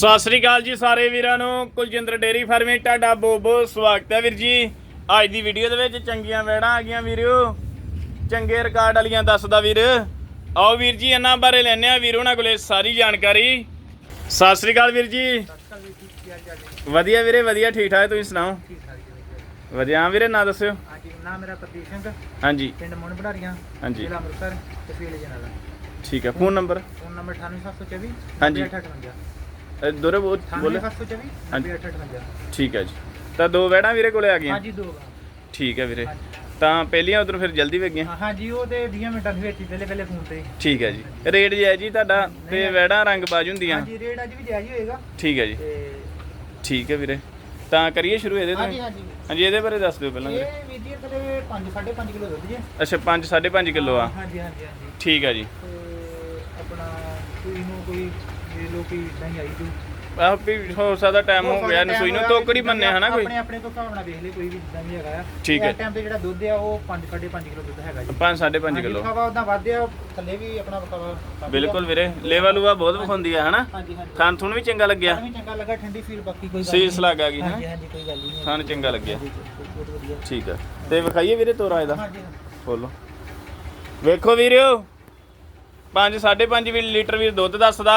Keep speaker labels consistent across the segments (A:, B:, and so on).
A: ਸਤਿ ਸ੍ਰੀ ਅਕਾਲ ਜੀ ਸਾਰੇ ਵੀਰਾਂ ਨੂੰ। ਕੁਲਜਿੰਦਰ ਡੇਰੀ ਫਾਰਮਿੰਗ ਤੁਹਾਡਾ ਬਹੁਤ ਬਹੁਤ ਸਵਾਗਤ ਹੈ ਵੀਰ ਜੀ। ਅੱਜ ਦੀ ਵੀਡੀਓ ਦੇ ਵਿੱਚ ਚੰਗੀਆਂ ਵੈੜਾਂ ਆ ਗਈਆਂ ਵੀਰੋ। ਚੰਗੇ ਰਿਕਾਰਡ ਵਾਲੀਆਂ ਦੱਸਦਾ ਵੀਰ। ਆਓ ਵੀਰ ਜੀ ਇਹਨਾਂ ਬਾਰੇ ਲੈਣੇ ਆ ਵੀਰ ਉਹਨਾਂ ਕੋਲੇ ਸਾਰੀ ਜਾਣਕਾਰੀ। ਸਤਿ ਸ੍ਰੀ ਅਕਾਲ ਵੀਰ ਜੀ। ਵਧੀਆ ਵੀਰੇ ਵਧੀਆ ਠੀਕ ਠਾਕ ਤੁਸੀਂ ਸੁਣਾਓ? ਵਧੀਆ ਵੀਰੇ ਨਾਂ ਦੱਸਿਓ।
B: ਹਾਂਜੀ ਨਾਮ ਮੇਰਾ ਪ੍ਰਦੀਪ ਸਿੰਘ।
A: ਹਾਂਜੀ।
B: ਪਿੰਡ ਮੋਹਨ ਬੜਾਰੀਆਂ
A: ਹਾਂਜੀ।
B: ਜ਼ਿਲ੍ਹਾ ਅੰਮ੍ਰਿਤਸਰ ਤਹਿਸੀਲ ਜਨਾਲਾ
A: ਠੀਕ ਹੈ ਫੋਨ ਨੰਬਰ?
B: ਫੋਨ ਨੰਬਰ 98724
A: ਹਾਂਜੀ।
B: 9858
A: ਦੋਰੇ ਬੋਲ। ਬੋਲੇ
B: 98724
A: ਹਾਂਜੀ।
B: 9858
A: ਠੀਕ ਹੈ ਜੀ। ਤਾਂ ਦੋ ਵੈੜਾਂ ਵੀਰੇ ਕੋਲੇ ਆ ਗਈਆਂ?
B: ਹਾਂਜੀ ਦੋ ਵਾ।
A: ਠੀਕ ਹੈ ਵੀਰੇ। ਤਾਂ ਪਹਿਲੀਆਂ ਉਧਰ ਫਿਰ ਜਲਦੀ ਵੇਗੀਆਂ
B: ਹਾਂ, ਹਾਂਜੀ ਉਹ ਤੇ 20 ਮਿੰਟਾਂ ਦੇ ਵਿੱਚ ਪਹਿਲੇ ਪਹਿਲੇ ਫੋਨ ਤੇ।
A: ਠੀਕ ਹੈ ਜੀ। ਰੇਟ ਜੀ ਹੈ ਜੀ ਤੁਹਾਡਾ ਤੇ ਵੈੜਾਂ ਰੰਗ ਬਾਜ ਹੁੰਦੀਆਂ।
B: ਹਾਂਜੀ ਰੇਟ ਅੱਜ ਵੀ ਜਾਇਜ਼ ਹੀ ਹੋਏਗਾ।
A: ਠੀਕ ਹੈ ਜੀ।
B: ਤੇ
A: ਠੀਕ ਹੈ ਵੀਰੇ। ਤਾਂ ਕਰੀਏ ਸ਼ੁਰੂ ਇਹਦੇ ਤੋਂ?
B: ਹਾਂਜੀ
A: ਹੀ?
B: ਹਾਂਜੀ।
A: ਹਾਂਜੀ ਇਹਦੇ ਬਾਰੇ ਦੱਸ ਦਿਓ ਪਹਿਲਾਂ ਵੀਰੇ
B: ਇਹ ਵੀਰ। ਜੀ ਕਦੇ 5 5.5 ਕਿਲੋ ਦੁੱਧ ਜੀ।
A: ਅੱਛਾ 5 5.5 ਕਿਲੋ ਆ।
B: ਹਾਂਜੀ ਹਾਂਜੀ ਹਾਂਜੀ।
A: ਠੀਕ ਹੈ ਜੀ।
B: ਤੇ ਆਪਣਾ ਕੋਈ ਨੂੰ ਕੋਈ ਲੋਕੀ ਆਈ ਤੂੰ
A: ਆਹ ਵੀ ਹੋ ਸਕਦਾ ਟਾਈਮ ਹੋ ਗਿਆ ਨਸੂਈ ਨੂੰ ਤੋਕੜੀ ਮੰਨੇ ਹਨਾ ਕੋਈ?
B: ਆਪਣੇ ਆਪਣੇ ਤੋਂ ਹਿਸਾਬ ਨਾਲ ਵੇਖ ਲੈ ਕੋਈ ਵੀ ਜਿੱਦਾਂ ਵੀ ਹੈਗਾ ਆ।
A: ਠੀਕ ਹੈ।
B: ਇਸ ਟਾਈਮ ਤੇ ਜਿਹੜਾ ਦੁੱਧ ਆ ਉਹ 5 5.5 ਕਿਲੋ ਦੁੱਧ ਹੈਗਾ ਜੀ।
A: 5 5.5 ਕਿਲੋ।
B: ਖਾਵਾ ਉਦਾਂ ਵਧਿਆ ਥੱਲੇ ਵੀ ਆਪਣਾ ਬਕਾਵਾ
A: ਬਿਲਕੁਲ ਵੀਰੇ ਲੇਵਾ ਲੂਆ ਬਹੁਤ ਵਿਖਾਉਂਦੀ ਆ ਹਨਾ?
B: ਹਾਂਜੀ ਹਾਂਜੀ।
A: ਥਾਨ ਥੁਣ ਵੀ ਚੰਗਾ ਲੱਗਿਆ।
B: ਵੀ ਚੰਗਾ ਲੱਗਾ ਠੰਡੀ ਫੀਲ ਬਾਕੀ ਕੋਈ ਗੱਲ
A: ਸੀਸ ਲੱਗ ਆ ਗਈ
B: ਹਾਂਜੀ
A: ਹਨਾ?
B: ਹਾਂਜੀ ਕੋਈ ਗੱਲ ਨਹੀਂ।
A: ਥਾਨ ਚੰਗਾ ਲੱਗਿਆ। ਠੀਕ ਹੈ ਤੇ ਵਿਖਾਈਏ ਵੀਰੇ ਤੋਰਾ ਇਹਦਾ।
B: ਹਾਂਜੀ
A: ਖੋਲੋ। ਵੇਖੋ ਵੀਰਿਓ 5 5.5 ਵੀ ਲੀਟਰ ਵੀ ਦੁੱਧ ਦੱਸਦਾ।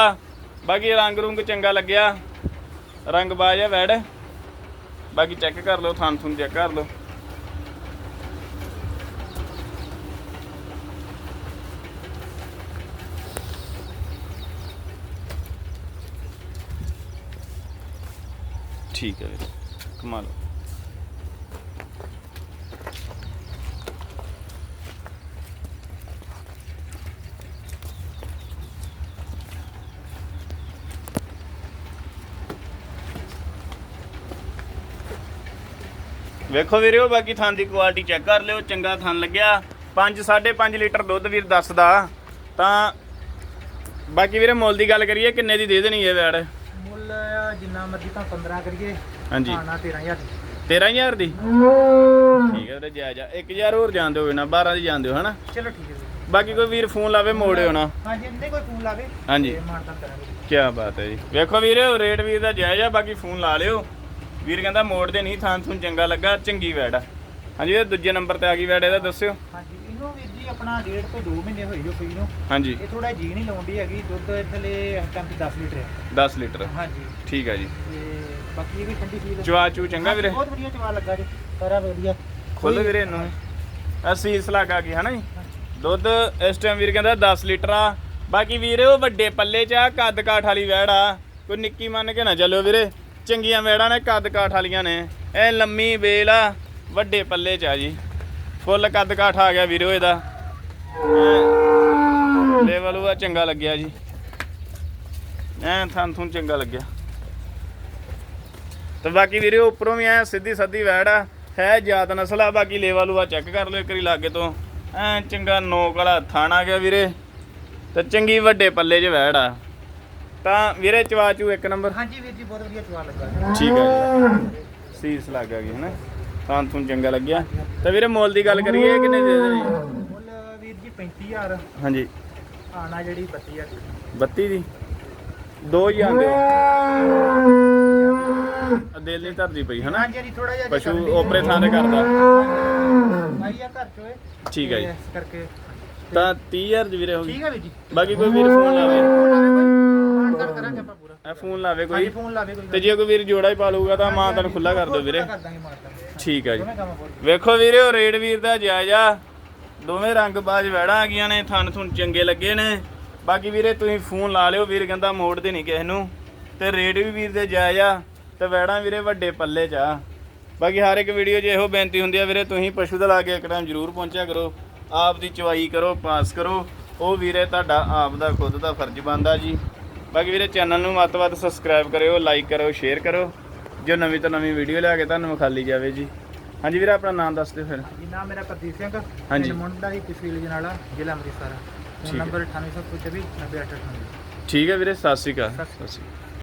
A: ਬਾਕੀ ਰੰਗ ਰੁੰਗ ਚੰਗਾ ਲੱਗਿਆ। ਰੰਗ ਬਾਜ ਹੈ ਵੈੜ ਬਾਕੀ ਚੈੱਕ ਕਰ ਲਓ, ਥਾਨ ਥੁਣ ਚੈੱਕ ਕਰ ਲਓ। ਠੀਕ ਹੈ ਵੀਰੇ, ਕਮਾਲ। ਵੇਖੋ ਵੀਰਿਓ ਬਾਕੀ ਥਣ ਦੀ ਕੁਆਲਿਟੀ ਚੈੱਕ ਕਰ ਲਿਓ ਚੰਗਾ ਥਣ ਲੱਗਿਆ। 5 5.5 ਲੀਟਰ ਦੁੱਧ ਵੀਰ ਦੱਸਦਾ। ਤਾਂ ਬਾਕੀ ਵੀਰੇ ਮੁੱਲ ਦੀ ਗੱਲ ਕਰੀਏ ਕਿੰਨੇ ਦੀ ਦੇ ਦੇਣੀ ਇਹ ਵੈੜ?
B: ਮੁੱਲ ਜਿੰਨਾ ਮਰਜ਼ੀ ਤਾਂ 15 ਕਰੀਏ।
A: ਹਾਂਜੀ।
B: ਆਣਾ 13000 ਦੀ।
A: 13000 ਦੀ? ਠੀਕ ਹੈ ਵੀਰੇ ਜਾਇਜ਼ ਆ। 1000 ਹੋਰ ਜਾਣ ਦਿਓ ਨਾ 12 ਦੀ ਜਾਣ ਦਿਓ ਹਨਾ?
B: ਚਲੋ ਠੀਕ ਹੈ
A: ਬਾਕੀ ਕੋਈ ਵੀਰ ਫੋਨ ਲਾਵੇ ਮੋੜਿਓ ਨਾ।
B: ਹਾਂਜੀ ਨਹੀਂ ਕੋਈ ਫੋਨ ਲਾਵੇ।
A: ਹਾਂਜੀ।
B: ਤੇ ਮਾਨਤਾਨ ਕਰਾਂਗੇ।
A: ਕੀ ਬਾਤ ਹੈ ਜੀ। ਵੇਖੋ ਵੀਰੇ ਰੇਟ ਵੀਰ ਦਾ ਜਾਇਜ਼ ਆ ਬਾਕੀ ਫੋਨ ਲਾ ਲਿਓ। ਵੀਰ ਕਹਿੰਦਾ ਮੋੜ ਦੇ ਨਹੀਂ ਥਾਂ ਥੂੰ ਚੰਗਾ ਲੱਗਾ ਚੰਗੀ ਵੈੜ ਆ। ਹਾਂਜੀ ਇਹ ਦੂਜੇ ਨੰਬਰ ਤੇ ਆ ਗਈ ਵੈੜ ਇਹਦਾ ਦੱਸਿਓ।
B: ਹਾਂਜੀ ਇਹਨੂੰ ਵੀਰ ਜੀ ਆਪਣਾ ਡੇਢ ਤੋਂ 2 ਮਹੀਨੇ ਹੋਈ ਜੋ ਨੂੰ।
A: ਹਾਂਜੀ।
B: ਇਹ ਥੋੜਾ ਜੀ ਨਹੀਂ ਲਾਉਂਦੀ ਹੈਗੀ ਦੁੱਧ ਥਲੇ ਤੇ 10 ਲੀਟਰ ਹੈ।
A: 10 ਲੀਟਰ।
B: ਹਾਂਜੀ।
A: ਠੀਕ ਹੈ ਜੀ।
B: ਤੇ ਬਾਕੀ ਇਹ ਵੀ ਠੰਡੀ ਫੀਲ
A: ਚਵਾ ਚੂ ਚੰਗਾ ਵੀਰੇ?
B: ਬਹੁਤ ਵਧੀਆ ਚਵਾ ਲੱਗਾ ਜੀ। ਸਾਰਾ ਵਧੀਆ।
A: ਖੁੱਲ ਵੀਰੇ ਇਹਨੂੰ। ਆ ਸੀਸ ਲੱਗਾ ਗਈ ਹਨਾ ਜੀ? ਦੁੱਧ ਇਸ ਟਾਈਮ ਵੀਰ ਕਹਿੰਦਾ 10 ਲੀਟਰ ਆ। ਬਾਕੀ ਵੀਰੇ ਉਹ ਵੱਡੇ ਪੱਲੇ ਚ ਆ ਕੱਦ ਕਾਠ ਵਾਲੀ ਵੈੜ ਆ। ਕੋਈ ਨਿੱਕੀ ਮੰਨ ਕੇ ਨਾ ਚੱਲਿਓ ਵੀਰੇ। ਚੰਗੀਆਂ ਵੈੜਾਂ ਨੇ, ਕੱਦ ਕਾਠ ਵਾਲੀਆਂ ਨੇ। ਇਹ ਲੰਮੀ ਵੇਲ ਆ, ਵੱਡੇ ਪੱਲੇ ਚ ਆ ਜੀ। ਫੁੱਲ ਕੱਦ ਕਾਠ ਆ ਗਿਆ ਵੀਰੋ ਇਹਦਾ। ਲੈਵਲ ਉਹ ਚੰਗਾ ਲੱਗਿਆ ਜੀ। ਐ ਥਾਂ ਥੂੰ ਚੰਗਾ ਲੱਗਿਆ। ਤੇ ਬਾਕੀ ਵੀਰੋ, ਉੱਪਰੋਂ ਵੀ ਐ ਸਿੱਧੀ ਸੱਧੀ ਵੈੜ ਆ। ਹੈ ਜਾਤ ਨਸਲ ਆ, ਬਾਕੀ ਲੇਵਾ ਲੂਆ ਚੈੱਕ ਕਰ ਲਓ ਇੱਕ ਵਾਰੀ ਲਾਗੇ ਤੋਂ। ਐ ਚੰਗਾ ਨੋਕ ਵਾਲਾ ਥਾਣ ਆ ਗਿਆ ਵੀਰੇ। ਤੇ ਚੰਗੀ ਵੱਡੇ ਪੱਲੇ 'ਚ ਵੈੜ ਆ। ਤਾਂ ਵੀਰੇ ਚਵਾਚੂ ਇੱਕ ਨੰਬਰ।
B: ਹਾਂਜੀ ਵੀਰ ਜੀ ਬਹੁਤ ਵਧੀਆ ਚਵਾ ਲੱਗਾ।
A: ਠੀਕ ਹੈ ਜੀ। ਸੀਸ ਲੱਗ ਗਈ ਹਨਾ? ਤਾਂ ਤੁਹਾਨੂੰ ਚੰਗਾ ਲੱਗਿਆ। ਤੇ ਵੀਰੇ ਮੁੱਲ ਦੀ ਗੱਲ ਕਰੀਏ ਕਿੰਨੇ ਦੇ ਦੇਣੀ?
B: ਮੁੱਲ ਵੀਰ ਜੀ 35000
A: ਹਾਂਜੀ।
B: ਆਣਾ ਜਿਹੜੀ 32000 ਦੀ
A: 32 ਦੀ? ਦੋ ਹੀ ਆਂਦੇ ਦਿਲ ਨਹੀਂ ਧਰਦੀ ਪਈ ਹਨਾ?
B: ਹਾਂਜੀ ਥੋੜਾ ਜਿਹਾ
A: ਪਸ਼ੂ ਓਪਰੇ ਥਾਂ ਤੇ ਕਰਦਾ।
B: ਆ ਘਰ ਚੋਂ ਇਹ।
A: ਠੀਕ ਹੈ ਜੀ।
B: ਇਸ ਕਰਕੇ।
A: ਤਾਂ 30000 ਦੀ ਵੀਰੇ ਹੋ ਗਈ।
B: ਠੀਕ ਹੈ ਵੀਰ ਜੀ।
A: ਬਾਕੀ ਕੋਈ ਵੀਰ ਫੋਨ ਲਾਵੇ।
B: ਮਾਨਤਾਨ ਕਰਾਂਗੇ ਆਪਾਂ ਪੂਰਾ।
A: ਇਹ ਫੋਨ ਲਾਵੇ
B: ਹਾਂਜੀ
A: ਕੋਈ
B: ਫੋਨ ਲਾਵੇ ਕੋਈ
A: ਤੇ ਜੇ ਕੋਈ ਵੀਰ ਜੋੜਾ ਹੀ ਪਾ ਲਊਗਾ ਤਾਂ ਮਾਂ ਤੈਨੂੰ ਖੁੱਲਾ ਕਰ ਦਿਓ ਵੀਰੇ।
B: ਕਰ ਦਾਂਗੇ ਮਾਨਤਾਨ
A: ਠੀਕ ਹੈ ਜੀ।
B: ਦੋਵੇਂ ਕੰਮ ਬੋਲ
A: ਵੇਖੋ ਵੀਰੇ ਉਹ ਰੇਡ ਵੀਰ ਦਾ ਜਾਇਜ਼ਾ। ਦੋਵੇਂ ਰੰਗ ਬਾਜ ਵੈੜਾਂ ਆ ਗਈਆਂ ਨੇ ਥਣ ਥੁਣ ਚੰਗੇ ਲੱਗੇ ਨੇ। ਬਾਕੀ ਵੀਰੇ ਤੁਸੀਂ ਫੋਨ ਲਾ ਲਿਓ ਵੀਰ ਕਹਿੰਦਾ ਮੋੜਦੇ ਨਹੀਂ ਕਿਸੇ ਨੂੰ। ਤੇ ਰੇਡ ਵੀ ਵੀਰ ਦੇ ਜਾਇਜ਼ਾ ਤੇ ਵੈੜਾਂ ਵੀਰੇ ਵੱਡੇ ਪੱਲੇ ਚ ਆ। ਬਾਕੀ ਹਰ ਇੱਕ ਵੀਡੀਓ 'ਚ ਇਹੋ ਬੇਨਤੀ ਹੁੰਦੀ ਆ ਵੀਰੇ ਤੁਸੀਂ ਪਸ਼ੂ ਦਾ ਲਾ ਕੇ ਇੱਕ ਟਾਈਮ ਜ਼ਰੂਰ ਪਹੁੰਚਿਆ ਕਰੋ। ਆਪ ਦੀ ਚਵਾਈ ਕਰੋ ਪਾਸ ਕਰੋ। ਉਹ ਵੀਰੇ ਤੁਹਾਡਾ ਆਪ ਦਾ ਖੁਦ ਦਾ ਫਰਜ਼ ਬਣਦਾ ਜੀ। ਬਾਕੀ ਵੀਰੇ ਚੈਨਲ ਨੂੰ ਵੱਧ ਤੋਂ ਵੱਧ ਸਬਸਕ੍ਰਾਈਬ ਕਰਿਓ ਲਾਈਕ ਕਰੋ ਸ਼ੇਅਰ ਕਰੋ ਜੋ ਨਵੀਂ ਤੋਂ ਨਵੀਂ ਵੀਡੀਓ ਲਿਆ ਕੇ ਤੁਹਾਨੂੰ ਵਿਖਾਲੀ ਜਾਵੇ ਜੀ। ਹਾਂਜੀ ਵੀਰੇ ਆਪਣਾ ਨਾਮ ਦੱਸ ਦਿਓ ਫਿਰ।
B: ਜੀ ਨਾਮ ਮੇਰਾ ਪ੍ਰਦੀਪ ਸਿੰਘ।
A: ਹਾਂਜੀ।
B: ਮੁੰਡਾ ਦੀ ਤਹਿਸੀਲ ਜਨਾਲਾ ਜ਼ਿਲ੍ਹਾ ਅੰਮ੍ਰਿਤਸਰ। ਫੋਨ
A: ਹੈ।
B: ਨੰਬਰ 9824 90898
A: ਠੀਕ ਹੈ ਵੀਰੇ ਸਤਿ ਸ਼੍ਰੀ ਅਕਾਲ। ਸਤਿ ਸ਼੍ਰੀ ਅਕਾਲ।